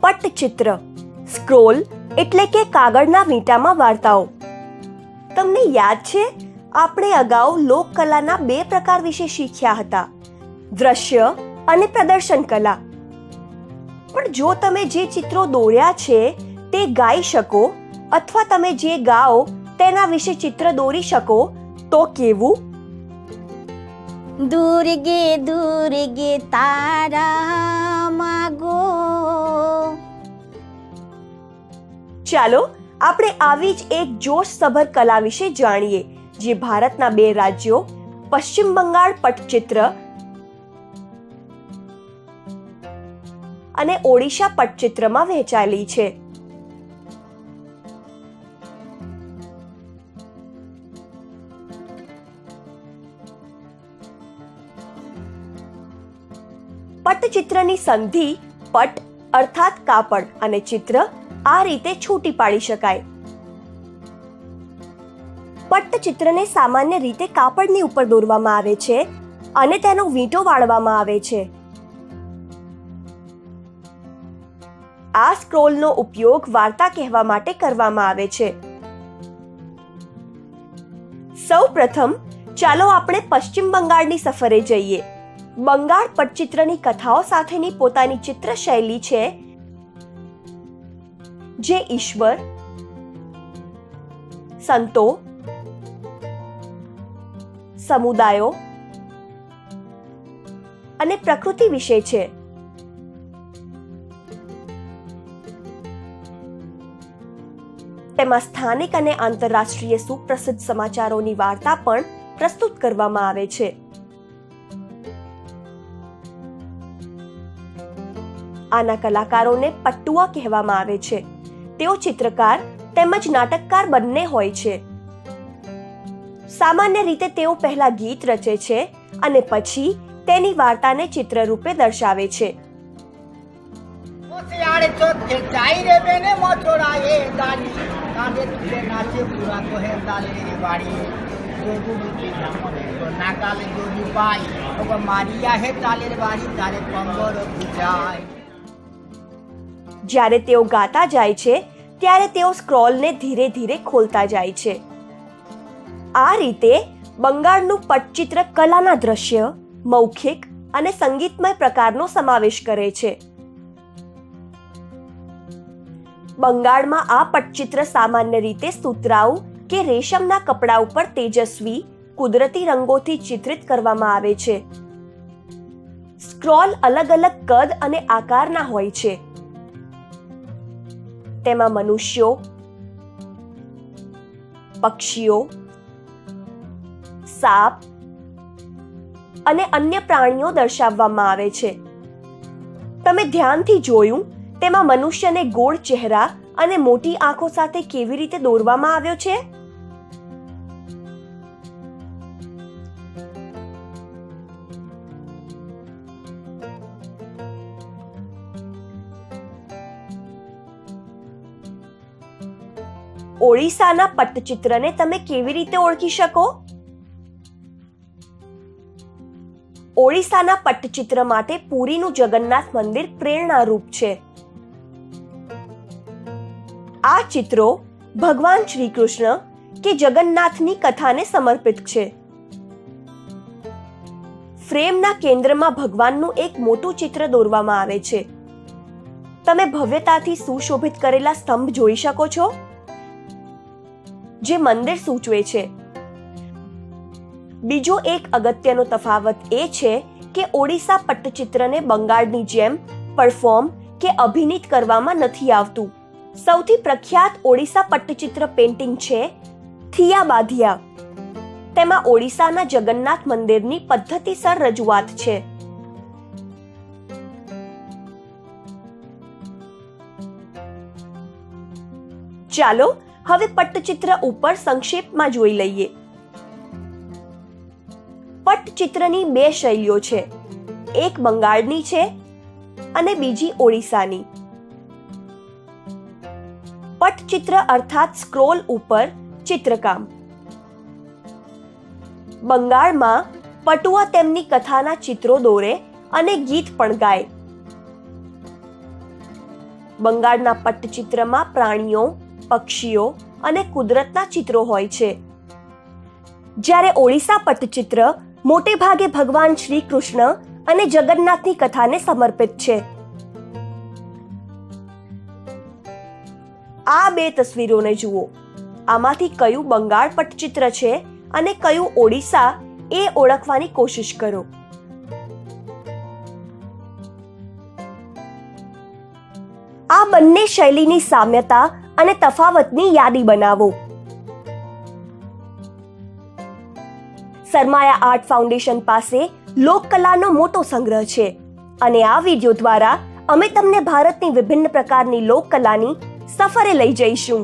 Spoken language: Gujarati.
પટ્ટચિત્ર સ્ક્રોલ એટલે કે કાગળના વીંટામાં વાર્તાઓ. તમને યાદ છે, આપણે અગાઉ લોકકલાના બે પ્રકાર વિશે શીખ્યા હતા, દ્રશ્ય અને પ્રદર્શન કલા. પણ જો તમે જે ચિત્રો દોર્યા છે, તે ગાઈ શકો અથવા તમે જે ગાઓ, તેના વિશે ચિત્ર દોરી શકો, તો કેવું? દુર્ગે દુર્ગે તારા. ચાલો આપણે આવી જ એક જોશસભર કલા વિશે જાણીએ, જે ભારતના બે રાજ્યો, પશ્ચિમ બંગાળ પટચિત્ર અને ઓડિશા પટચિત્રમાં વહેંચાયેલી છે. પટચિત્રની સંધિ પટ, અર્થાત કાપડ અને ચિત્ર આ રીતે છૂટી પાડી શકાય. પટ્ટચિત્રને સામાન્ય રીતે કાપડની ઉપર દોરવામાં આવે છે અને તેનો વીંટો વાળવામાં આવે છે. આ સ્ક્રોલનો ઉપયોગ વાર્તા કહેવા માટે કરવામાં આવે છે. સૌ પ્રથમ, ચાલો આપણે પશ્ચિમ બંગાળની સફરે જઈએ. બંગાળ પટચિત્રની કથાઓ સાથેની પોતાની ચિત્ર શૈલી છે જે ઈશ્વર, સંતો, સમુદાયો અને પ્રકૃતિ વિશે છે. તેમાં સ્થાનિક અને આંતરરાષ્ટ્રીય સુપ્રસિદ્ધ સમાચારોની વાર્તા પણ પ્રસ્તુત કરવામાં આવે છે. આના કલાકારોને પટ્ટુઆ કહેવામાં આવે છે. તેઓ ચિત્રકાર તેમજ નાટકકાર બંને હોય છે. સામાન્ય રીતે તેઓ પહેલા ગીત રચે છે અને પછી તેની વાર્તાને ચિત્ર રૂપે દર્શાવે છે. નાકાલે મારિયા હે તાલે વાળી તારે પંગોર પૂજાય જ્યારે તેઓ ગાતા જાય છે, ત્યારે તેઓ સ્ક્રોલને ધીરે ધીરે ખોલતા જાય છે. આ રીતે બંગાળનું પટચિત્ર કલાના દ્રશ્ય, મૌખિક અને સંગીતમય પ્રકારનો સમાવેશ કરે છે. બંગાળમાં આ પટચિત્ર સામાન્ય રીતે સુતરાઉ કે રેશમના કપડા ઉપર તેજસ્વી, કુદરતી રંગોથી ચિત્રિત કરવામાં આવે છે. સ્ક્રોલ અલગ અલગ કદ અને આકારના હોય છે. તેમાં મનુષ્યો, પક્ષીઓ, સાપ અને અન્ય પ્રાણીઓ દર્શાવવામાં આવે છે. તમે ધ્યાનથી જોયું તેમાં મનુષ્યને ગોળ ચહેરા અને મોટી આંખો સાથે કેવી રીતે દોરવામાં આવ્યો છે? ઓડિશાના પટ્ટચિત્રને તમે કેવી રીતે ઓળખી શકો? ઓડિશાના પટ્ટચિત્ર માટે પુરીનું જગન્નાથ મંદિર પ્રેરણારૂપ છે. આ ચિત્રો ભગવાન શ્રી કૃષ્ણ કે જગન્નાથની કથાને સમર્પિત છે. ફ્રેમના કેન્દ્રમાં ભગવાનનું એક મોટું ચિત્ર દોરવામાં આવે છે. તમે ભવ્યતાથી સુશોભિત કરેલા સ્તંભ જોઈ શકો છો? જે મંદિર સૂચવે છે. બીજો એક અગત્યનો તફાવત એ છે કે ઓડિશા પટ્ટચિત્રને બંગાળની જેમ પરફોર્મ કે અભિનીત કરવામાં નથી આવતું. સૌથી પ્રખ્યાત ઓડિશા પટ્ટચિત્ર પેઇન્ટિંગ છે થિયા બાધિયા તેમાં ઓડિશાના જગન્નાથ મંદિરની પદ્ધતિસર રજૂઆત છે. ચાલો હવે પટ્ટચિત્ર ઉપર સંક્ષેપમાં જોઈ લઈએ. પટ્ટચિત્રની બે શૈલીઓ છે. એક બંગાળની છે અને બીજી ઓડિશાની. પટચિત્ર અર્થાત સ્ક્રોલ ઉપર ચિત્રકામ. બંગાળમાં પટુઆ તેમની કથાના ચિત્રો દોરે અને ગીત પણ ગાય. બંગાળના પટ્ટચિત્રમાં પ્રાણીઓ પક્ષીઓ અને કુદરતના ચિત્રો હોય છે. જ્યારે ઓડિશા પટ્ટચિત્ર મોટે ભાગે ભગવાન શ્રી કૃષ્ણ અને જગન્નાથની કથાને સમર્પિત છે. આ બે તસવીરોને જુઓ. આમાંથી કયું બંગાળ પટ્ટચિત્ર છે અને કયું ઓડિશા એ ઓળખવાની કોશિશ કરો. આ બંને શૈલીની સામ્યતા અને તફાવતની યાદી બનાવો. સરમાયા આર્ટ ફાઉન્ડેશન પાસે લોકકલાનો મોટો સંગ્રહ છે અને આ વિડિયો દ્વારા અમે તમને ભારતની વિભિન્ન પ્રકારની લોકકલાની સફરે લઈ જઈશું.